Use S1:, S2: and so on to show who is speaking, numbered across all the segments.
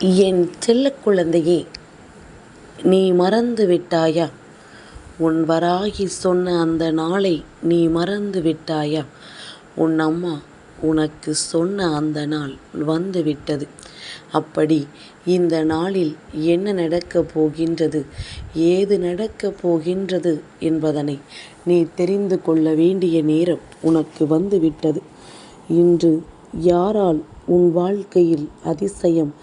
S1: என் செல்ல குழந்தையே நீ மறந்து விட்டாயா? உன் வராகி சொன்ன அந்த நாளை நீ மறந்து விட்டாயா? உன் அம்மா உனக்கு சொன்ன அந்த நாள் வந்து விட்டது. அப்படி இந்த நாளில் என்ன நடக்கப் போகின்றது? ஏது நடக்கப் போகின்றது என்பதனை நீ தெரிந்து கொள்ள வேண்டிய நேரம் உனக்கு வந்து விட்டது. இன்று யாரால் உன் வாழ்க்கையில் அதிசயம்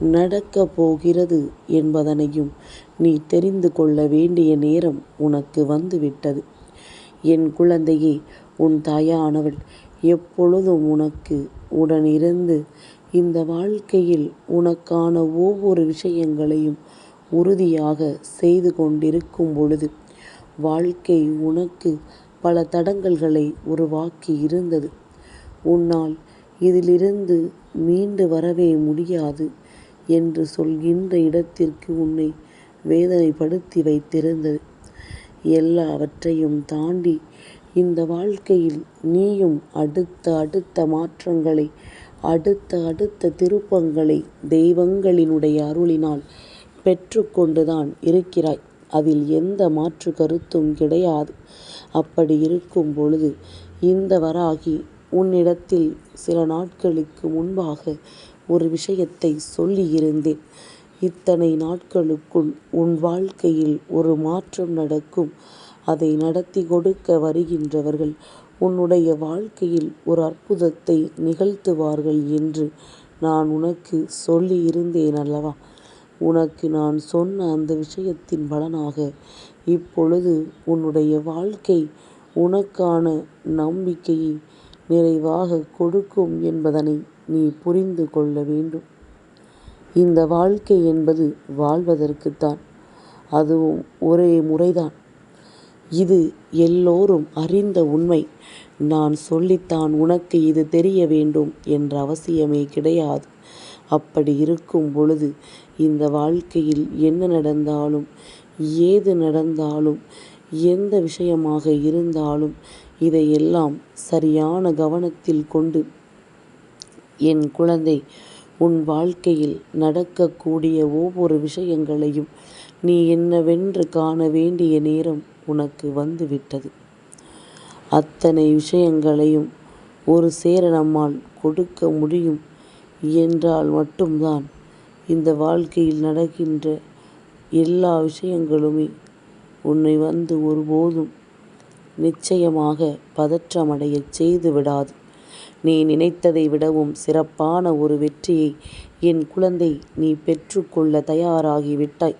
S1: நடக்கப் போகிறது என்பதனையும் நீ தெரிந்து கொள்ள வேண்டிய நேரம் உனக்கு வந்துவிட்டது. என் குழந்தையே உன் தாயானவள் எப்பொழுதும் உனக்கு உடனிருந்து இந்த வாழ்க்கையில் உனக்கான ஒவ்வொரு விஷயங்களையும் உறுதியாக செய்து கொண்டிருக்கும் பொழுது வாழ்க்கை உனக்கு பல தடங்கல்களை உருவாக்கி இருந்தது. உன்னால் இதிலிருந்து மீண்டு வரவே முடியாது. என்று சொல்கின்ற இடத்திற்கு உன்னை வேதனைப்படுத்தி வைத்திருந்தது. எல்லாவற்றையும் தாண்டி இந்த வாழ்க்கையில் நீயும் அடுத்த அடுத்த மாற்றங்களை அடுத்த அடுத்த திருப்பங்களை தெய்வங்களினுடைய அருளினால் பெற்றுக்கொண்டுதான் இருக்கிறாய். அதில் எந்த மாற்று கருத்தும் கிடையாது. அப்படி இருக்கும் பொழுது இந்த வராகி உன்னிடத்தில் சில நாட்களுக்கு முன்பாக ஒரு விஷயத்தை சொல்லியிருந்தேன். இத்தனை நாட்களுக்குள் உன் வாழ்க்கையில் ஒரு மாற்றம் நடக்கும். அதை நடத்தி கொடுக்க வருகின்றவர்கள் உன்னுடைய வாழ்க்கையில் ஒரு அற்புதத்தை நிகழ்த்துவார்கள் என்று நான் உனக்கு சொல்லியிருந்தேன் அல்லவா? உனக்கு நான் சொன்ன அந்த விஷயத்தின் பலனாக இப்பொழுது உன்னுடைய வாழ்க்கை உனக்கான நம்பிக்கையை நிறைவாக கொடுக்கும் என்பதனை நீ புரிந்து கொள்ள வேண்டும். இந்த வாழ்க்கை என்பது வாழ்வதற்குத்தான். அதுவும் ஒரே முறைதான். இது எல்லோரும் அறிந்த உண்மை. நான் சொல்லித்தான் உனக்கு இது தெரிய வேண்டும் என்ற அவசியமே கிடையாது. அப்படி இருக்கும் பொழுது இந்த வாழ்க்கையில் என்ன நடந்தாலும் ஏது நடந்தாலும் எந்த விஷயமாக இருந்தாலும் இதையெல்லாம் சரியான கவனத்தில் கொண்டு என் குழந்தை உன் வாழ்க்கையில் நடக்கக்கூடிய ஒவ்வொரு விஷயங்களையும் நீ என்னவென்று காண வேண்டிய நேரம் உனக்கு வந்துவிட்டது. அத்தனை விஷயங்களையும் ஒரு சேர நம்மால் கொடுக்க முடியும் என்றால் மட்டும்தான் இந்த வாழ்க்கையில் நடக்கின்ற எல்லா விஷயங்களுமே உன்னை வந்து ஒருபோதும் நிச்சயமாக பதற்றமடையச் செய்து விடாது நீ நினைத்ததை விடவும் சிறப்பான ஒரு வெற்றியை என் குழந்தை நீ பெற்றுக்கொள்ள தயாராகிவிட்டாய்.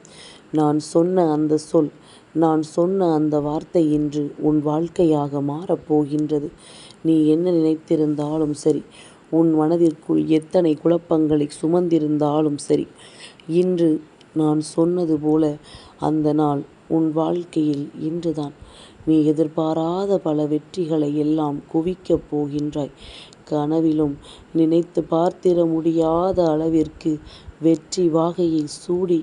S1: நான் சொன்ன அந்த சொல் நான் சொன்ன அந்த வார்த்தை இன்று உன் வாழ்க்கையாக மாறப்போகின்றது நீ என்ன நினைத்திருந்தாலும் சரி உன் மனதிற்குள் எத்தனை குழப்பங்களை சுமந்திருந்தாலும் சரி இன்று நான் சொன்னது போல அந்த நாள் உன் வாழ்க்கையில் இன்றுதான். நீ எதிர்பாராத பல வெற்றிகளை எல்லாம் குவிக்கப் போகின்றாய். கனவிலும் நினைத்து பார்த்திட முடியாத அளவிற்கு வெற்றி வாகையை சூடி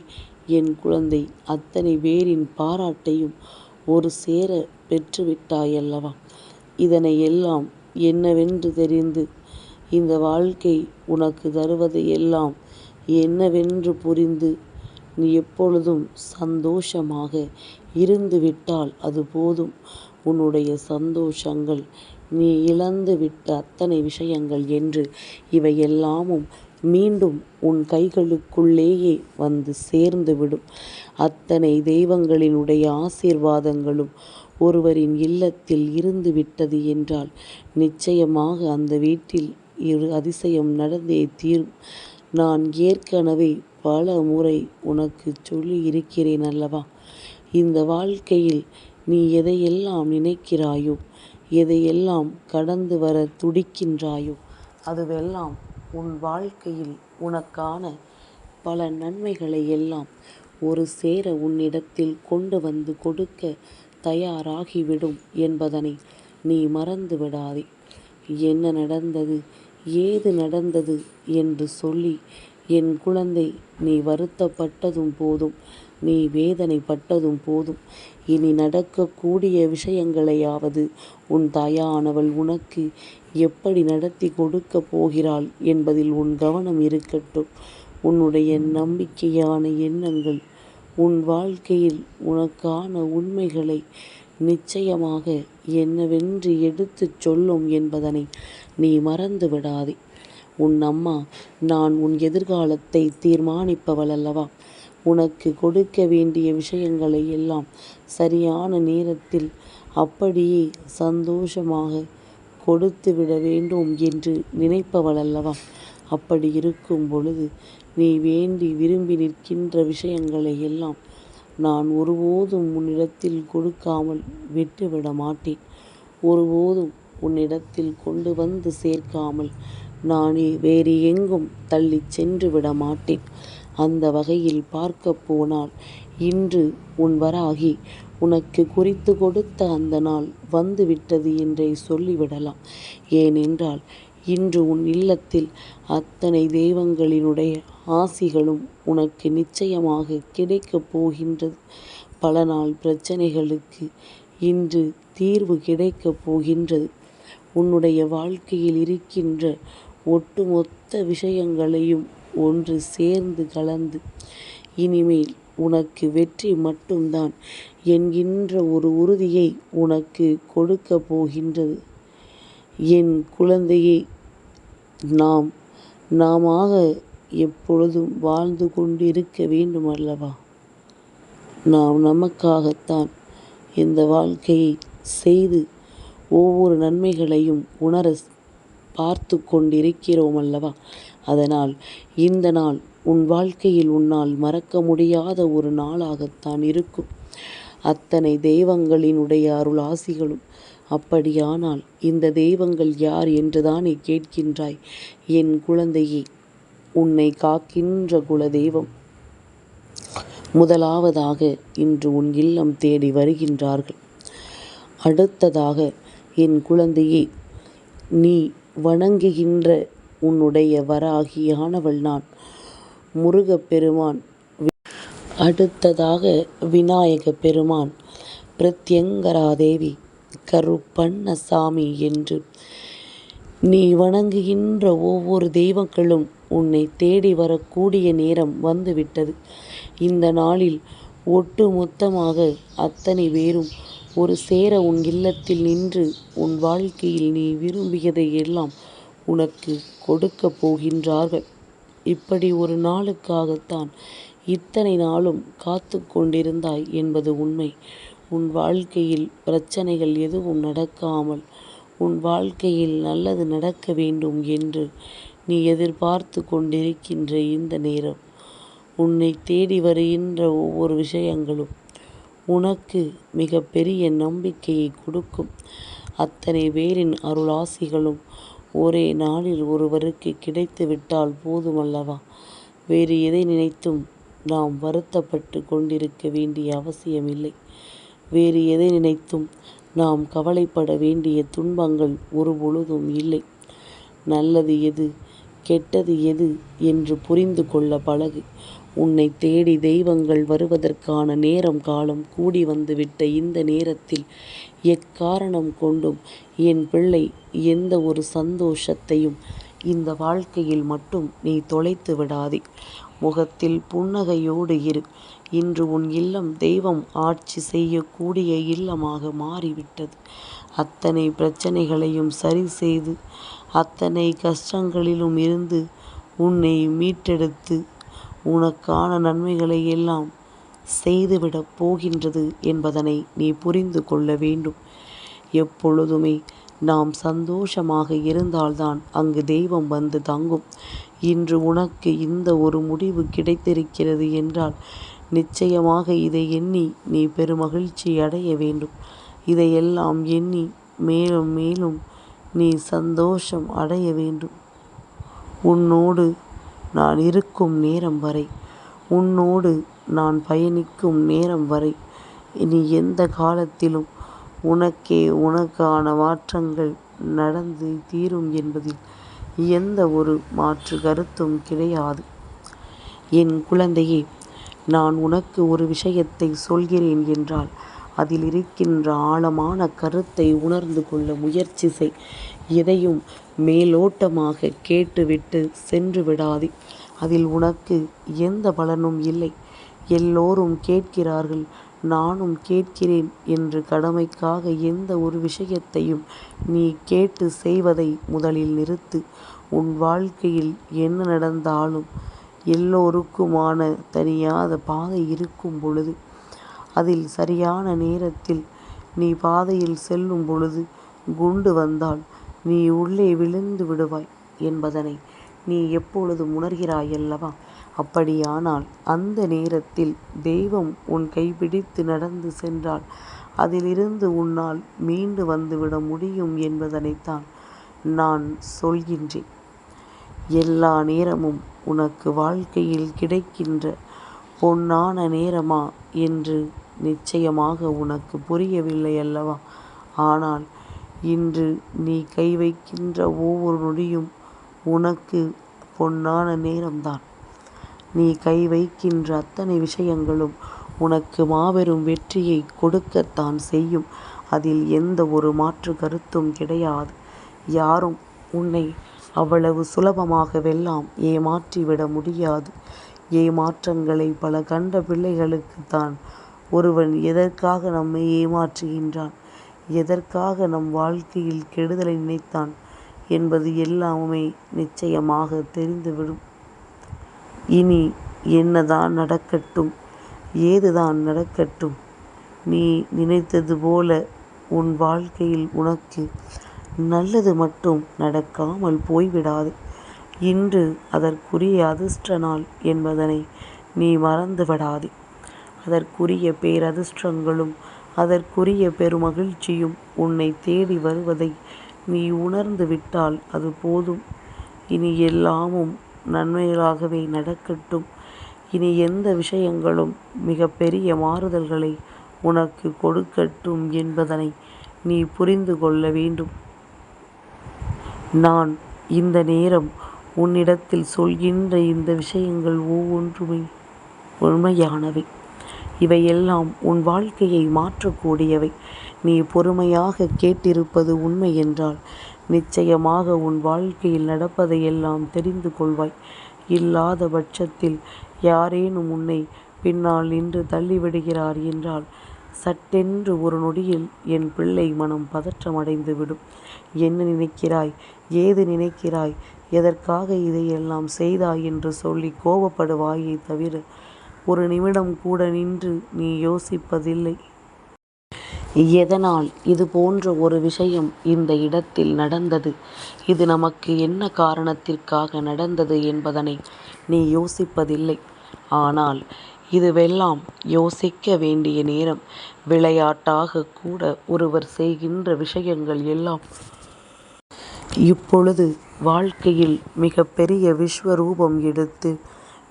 S1: என் குழந்தை அத்தனை பேரின் பாராட்டையும் ஒரு சேர பெற்றுவிட்டாயல்லவா? இதனை எல்லாம் என்னவென்று தெரிந்து இந்த வாழ்க்கை உனக்கு தருவதை எல்லாம் என்னவென்று புரிந்து நீ எப்பொழுதும் சந்தோஷமாக இருந்துவிட்டால் அது போதும். உன்னுடைய சந்தோஷங்கள் நீ இழந்து விட்ட அத்தனை விஷயங்கள் என்று இவையெல்லாமும் மீண்டும் உன் கைகளுக்குள்ளேயே வந்து சேர்ந்துவிடும். அத்தனை தெய்வங்களினுடைய ஆசீர்வாதங்களும் ஒருவரின் இல்லத்தில் இருந்து விட்டது என்றால் நிச்சயமாக அந்த வீட்டில் இரு அதிசயம் நடந்தே தீரும். நான் ஏற்கனவே பல முறை உனக்கு சொல்லி இருக்கிறேன் அல்லவா? இந்த வாழ்க்கையில் நீ எதையெல்லாம் நினைக்கிறாயோ எதையெல்லாம் கடந்து வர துடிக்கின்றாயோ அதுவெல்லாம் உன் வாழ்க்கையில் உனக்கான பல நன்மைகளை எல்லாம் ஒரு சேர உன்னிடத்தில் கொண்டு வந்து கொடுக்க தயாராகிவிடும் என்பதனை நீ மறந்து விடாதே. என்ன நடந்தது ஏது நடந்தது என்று சொல்லி என் குழந்தை நீ வருத்தப்பட்டதும் போதும். நீ வேதனைப்பட்டதும் போதும். இனி நடக்கக்கூடிய விஷயங்களையாவது உன் தாயானவள் உனக்கு எப்படி நடத்தி கொடுக்கப் போகிறாள் என்பதில் உன் கவனம் இருக்கட்டும். உன்னுடைய நம்பிக்கையான எண்ணங்கள் உன் வாழ்க்கையில் உனக்கான உண்மைகளை நிச்சயமாக என்னவென்று எடுத்துச் சொல்லும் என்பதனை நீ மறந்து விடாதே உன் அம்மா நான் உன் எதிர்காலத்தை தீர்மானிப்பவள் அல்லவா? உனக்கு கொடுக்க வேண்டிய விஷயங்களை எல்லாம் சரியான நேரத்தில் அப்படியே சந்தோஷமாக கொடுத்து விட வேண்டும் என்று நினைப்பவள் அல்லவா? அப்படி இருக்கும் பொழுது நீ வேண்டி விரும்பி நிற்கின்ற விஷயங்களை எல்லாம் நான் ஒருபோதும் உன்னிடத்தில் கொடுக்காமல் விட்டுவிட மாட்டேன். ஒருபோதும் உன்னிடத்தில் கொண்டு வந்து சேர்க்காமல் நானே வேறு எங்கும் தள்ளிச் சென்று விட மாட்டேன் அந்த வகையில் பார்க்கப் போனால் இன்று உன் வராகி உனக்கு குறித்து கொடுத்த அந்த நாள் வந்துவிட்டது என்றே சொல்லிவிடலாம். ஏனென்றால் இன்று உன் இல்லத்தில் அத்தனை தெய்வங்களினுடைய ஆசிகளும் உனக்கு நிச்சயமாக கிடைக்கப் போகின்றது. பல நாள் பிரச்சனைகளுக்கு இன்று தீர்வு கிடைக்கப் போகின்றது. உன்னுடைய வாழ்க்கையில் இருக்கின்ற ஒட்டுமொத்த விஷயங்களையும் ஒன்று சேர்ந்து கலந்து இனிமேல் உனக்கு வெற்றி மட்டும்தான் என்கின்ற ஒரு உறுதியை உனக்கு கொடுக்கப் போகின்றது. என் குழந்தையை நாம் நாமாக எப்பொழுதும் வாழ்ந்து கொண்டிருக்க வேண்டும் அல்லவா? நாம் நமக்காகத்தான் இந்த வாழ்க்கையை செய்து ஒவ்வொரு நன்மைகளையும் உணர பார்த்து கொண்டிருக்கிறோம் அல்லவா அதனால் இந்த நாள் உன் வாழ்க்கையில் உன்னால் மறக்க முடியாத ஒரு நாளாகத்தான் இருக்கும். அத்தனை தெய்வங்களினுடைய அருள் ஆசிகளும் அப்படியானால் இந்த தெய்வங்கள் யார் என்றுதானே கேட்கின்றாய்? என் குழந்தையே உன்னை காக்கின்ற குல தெய்வம் முதலாவதாக இன்று உன் இல்லம் தேடி வருகின்றார்கள். அடுத்ததாக என் குழந்தையே நீ வணங்குகின்ற உன்னுடைய வராகியானவள் நான். முருகப்பெருமான் அடுத்ததாக விநாயக பெருமான் பிரத்யங்கராதேவி கருப்பண்ணசாமி என்று. நீ வணங்குகின்ற ஒவ்வொரு தெய்வங்களும் உன்னை தேடி வரக்கூடிய நேரம் வந்துவிட்டது. இந்த நாளில் ஒட்டு மொத்தமாக அத்தனை பேரும் ஒரு சேர உன் இல்லத்தில் நின்று உன் வாழ்க்கையில் நீ விரும்பியதை எல்லாம் உனக்கு கொடுக்கப் போகின்றார்கள். இப்படி ஒரு நாளுக்காகத்தான் இத்தனை நாளும் காத்து கொண்டிருந்தாய் என்பது உண்மை. உன் வாழ்க்கையில் பிரச்சனைகள் எதுவும் நடக்காமல் உன் வாழ்க்கையில் நல்லது நடக்க வேண்டும் என்று நீ எதிர்பார்த்து கொண்டிருக்கின்ற இந்த நேரம். உன்னை தேடி வருகின்ற ஒவ்வொரு விஷயங்களும் உனக்கு மிக பெரிய நம்பிக்கையை கொடுக்கும். அத்தனை பேரின் அருளாசிகளும் ஒரே நாளில் ஒருவருக்கு கிடைத்துவிட்டால் போதுமல்லவா? வேறு எதை நினைத்தும் நாம் வருத்தப்பட்டு கொண்டிருக்க வேண்டிய அவசியமில்லை. வேறு எதை நினைத்தும் நாம் கவலைப்பட வேண்டிய துன்பங்கள் ஒரு பொழுதும் இல்லை. நல்லது எது கெட்டது எது என்று புரிந்து கொள்ள பழகு. உன்னை தேடி தெய்வங்கள் வருவதற்கான நேரம் காலம் கூடி வந்துவிட்ட இந்த நேரத்தில் எக்காரணம் கொண்டும் என் பிள்ளை எந்த ஒரு சந்தோஷத்தையும் இந்த வாழ்க்கையில் மட்டும் நீ தொலைத்து விடாதே. முகத்தில் புன்னகையோடு இரு. இன்று உன் இல்லம் தெய்வம் ஆட்சி செய்யக்கூடிய இல்லமாக மாறிவிட்டது. அத்தனை பிரச்சனைகளையும் சரி செய்து அத்தனை கஷ்டங்களிலும் இருந்து உன்னை மீட்டெடுத்து உனக்கான நன்மைகளை எல்லாம் செய்துவிடப் போகின்றது என்பதனை நீ புரிந்து கொள்ள வேண்டும். எப்பொழுதுமே நாம் சந்தோஷமாக இருந்தால்தான் அங்கு தெய்வம் வந்து தங்கும். இன்று உனக்கு இந்த ஒரு முடிவு கிடைத்திருக்கிறது என்றால் நிச்சயமாக இதை எண்ணி நீ பெருமகிழ்ச்சி அடைய வேண்டும். இதையெல்லாம் எண்ணி மேலும் மேலும் நீ சந்தோஷம் அடைய வேண்டும். உன்னோடு நான் இருக்கும் நேரம் வரை உன்னோடு நான் பயணிக்கும் நேரம் வரை இனி எந்த காலத்திலும் உனக்கே உனக்கான மாற்றங்கள் நடந்து தீரும் என்பதில் எந்த ஒரு மாற்று கருத்தும் கிடையாது. என் குழந்தையே நான் உனக்கு ஒரு விஷயத்தை சொல்கிறேன் என்றால் அதில் இருக்கின்ற ஆழமான கருத்தை உணர்ந்து கொள்ள முயற்சி செய் எதையும் மேலோட்டமாக கேட்டுவிட்டு சென்று விடாதே அதில் உனக்கு எந்த பலனும் இல்லை. எல்லோரும் கேட்கிறார்கள் நானும் கேட்கிறேன் என்று கடமைக்காக எந்த ஒரு விஷயத்தையும் நீ கேட்டு செய்வதை முதலில் நிறுத்து. உன் வாழ்க்கையில் என்ன நடந்தாலும் எல்லோருக்குமான தனியாத பாதை இருக்கும் பொழுது அதில் சரியான நேரத்தில் நீ பாதையில் செல்லும் பொழுது குண்டு வந்தால் நீ உள்ளே விழுந்து விடுவாய் என்பதனை நீ எப்பொழுதும் உணர்கிறாயல்லவா? அப்படியானால் அந்த நேரத்தில் தெய்வம் உன் கைப்பிடித்து நடந்து சென்றால் அதிலிருந்து உன்னால் மீண்டு வந்துவிட முடியும் என்பதனைத்தான் நான் சொல்கின்றேன். எல்லா நேரமும் உனக்கு வாழ்க்கையில் கிடைக்கின்ற பொன்னான நேரமா என்று நிச்சயமாக உனக்கு புரியவில்லை அல்லவா? ஆனால் இன்று நீ கை வைக்கின்ற ஒவ்வொரு நொடியும் உனக்கு பொன்னான நேரம்தான். நீ கை வைக்கின்ற அத்தனை விஷயங்களும் உனக்கு மாபெரும் வெற்றியை கொடுக்கத்தான் செய்யும். அதில் எந்த ஒரு மாற்று கருத்தும் கிடையாது. யாரும் உன்னை அவ்வளவு சுலபமாகவெல்லாம் ஏமாற்றிவிட முடியாது. ஏமாற்றங்களை பல கண்ட பிள்ளைகளுக்குத்தான் ஒருவன் எதற்காக நம்மை ஏமாற்றுகின்றான், எதற்காக நம் வாழ்க்கையில் கெடுதலை நினைத்தான் என்பது எல்லாமே நிச்சயமாக தெரிந்துவிடும். இனி என்னதான் நடக்கட்டும், ஏதுதான் நடக்கட்டும், நீ நினைத்தது போல உன் வாழ்க்கையில் உனக்கு நல்லது மட்டும் நடக்காமல் போய்விடாது. இன்று அதற்குரிய அதிர்ஷ்ட நாள் என்பதனை நீ மறந்துவிடாதே. அதற்குரிய பேரதிர்ஷ்டங்களும் அதற்குரிய பெருமகிழ்ச்சியும் உன்னை தேடி வருவதை நீ உணர்ந்து விட்டால் அது போதும். இனி எல்லாமும் நன்மைகளாகவே நடக்கட்டும். இனி எந்த விஷயங்களும் மிக பெரிய மாறுதல்களை உனக்கு கொடுக்கட்டும் என்பதனை நீ புரிந்து கொள்ள வேண்டும். நான் இந்த நேரம் உன்னிடத்தில் சொல்கின்ற இந்த விஷயங்கள் ஒவ்வொன்றுமே உண்மையானவை. இவையெல்லாம் உன் வாழ்க்கையை மாற்றக்கூடியவை. நீ பொறுமையாகக் கேட்டிருப்பது உண்மை என்றால் நிச்சயமாக உன் வாழ்க்கையில் நடப்பதையெல்லாம் தெரிந்து கொள்வாய். இல்லாத பட்சத்தில் யாரேனும் உன்னை பின்னால் நின்று தள்ளிவிடுகிறார் என்றால் சட்டென்று ஒரு நொடியில் என் பிள்ளை மனம் பதற்றமடைந்து விடும். என்ன நினைக்கிறாய்? ஏது நினைக்கிறாய்? எதற்காக இதையெல்லாம் செய்தாய் என்று சொல்லி கோபப்படுவாயே தவிர ஒரு நிமிடம் கூட நின்று நீ யோசிப்பதில்லை. எதனால் இது போன்ற ஒரு விஷயம் இந்த இடத்தில் நடந்தது? இது நமக்கு என்ன காரணத்திற்காக நடந்தது என்பதனை நீ யோசிப்பதில்லை. ஆனால் இதுவெல்லாம் யோசிக்க வேண்டிய நேரம். விளையாட்டாகக் கூட ஒருவர் செய்கின்ற விஷயங்கள் எல்லாம் இப்பொழுது வாழ்க்கையில் மிகப்பெரிய விஸ்வரூபம் எடுத்து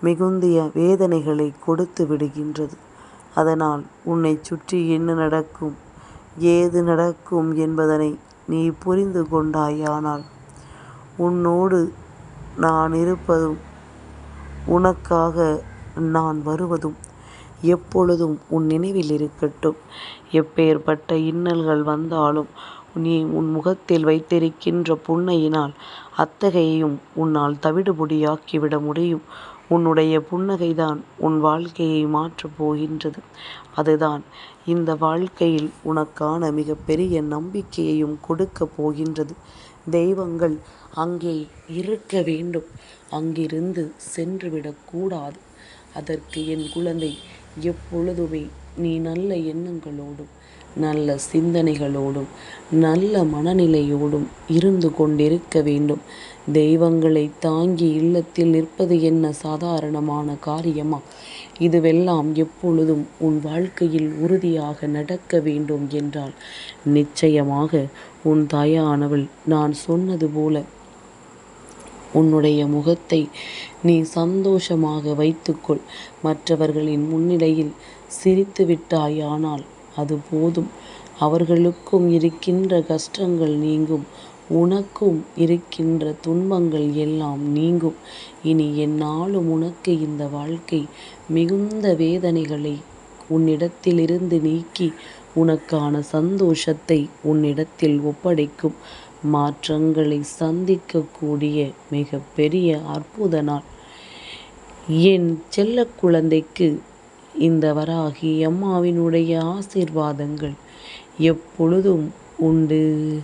S1: மிகுந்திய வேதனைகளை கொடுத்து விடுகின்றது. அதனால் உன்னை சுற்றி என்ன நடக்கும், ஏது நடக்கும் என்பதனை நீ புரிந்து கொண்டாயானால் உன்னோடு நான் இருப்பதும் உனக்காக நான் வருவதும் எப்பொழுதும் உன் நினைவில் இருக்கட்டும். எப்பேற்பட்ட இன்னல்கள் வந்தாலும் நீ உன் முகத்தில் வைத்திருக்கின்ற புன்னையினால் அத்தகையையும் உன்னால் தவிடுபொடியாக்கிவிட முடியும். உன்னுடைய புன்னகைதான் உன் வாழ்க்கையை மாற்றப் போகின்றது. அதுதான் இந்த வாழ்க்கையில் உனக்கான மிகப்பெரிய நம்பிக்கையையும் கொடுக்கப் போகின்றது. தெய்வங்கள் அங்கே இருக்க வேண்டும். அங்கிருந்து சென்றுவிடக்கூடாது அதற்கு என் குழந்தை எப்பொழுதுமே நீ நல்ல எண்ணங்களோடும் நல்ல சிந்தனைகளோடும் நல்ல மனநிலையோடும் இருந்து கொண்டிருக்க வேண்டும். தெய்வங்களை தாங்கி இல்லத்தில் நிற்பது என்ன சாதாரணமான காரியமா? இதுவெல்லாம் எப்பொழுதும் உன் வாழ்க்கையில் உறுதியாக நடக்க வேண்டும் என்றால் நிச்சயமாக உன் தாயானவள் நான் சொன்னது போல உன்னுடைய முகத்தை நீ சந்தோஷமாக வைத்துக்கொள். மற்றவர்களின் முன்னிலையில் சிரித்து விட்டாயானால் அது போதும். அவர்களுக்கும் இருக்கின்ற கஷ்டங்கள் நீங்கும். உனக்கும் இருக்கின்ற துன்பங்கள் எல்லாம் நீங்கும். இனி என்னாலும் உனக்கு இந்த வாழ்க்கை மிகுந்த வேதனைகளை உன்னிடத்திலிருந்து நீக்கி உனக்கான சந்தோஷத்தை உன்னிடத்தில் ஒப்படைக்கும். மாற்றங்களை சந்திக்கக்கூடிய மிக பெரிய அற்புத நாள். என் செல்ல குழந்தைக்கு இந்த வராகி அம்மாவினுடைய ஆசீர்வாதங்கள் எப்பொழுதும் உண்டு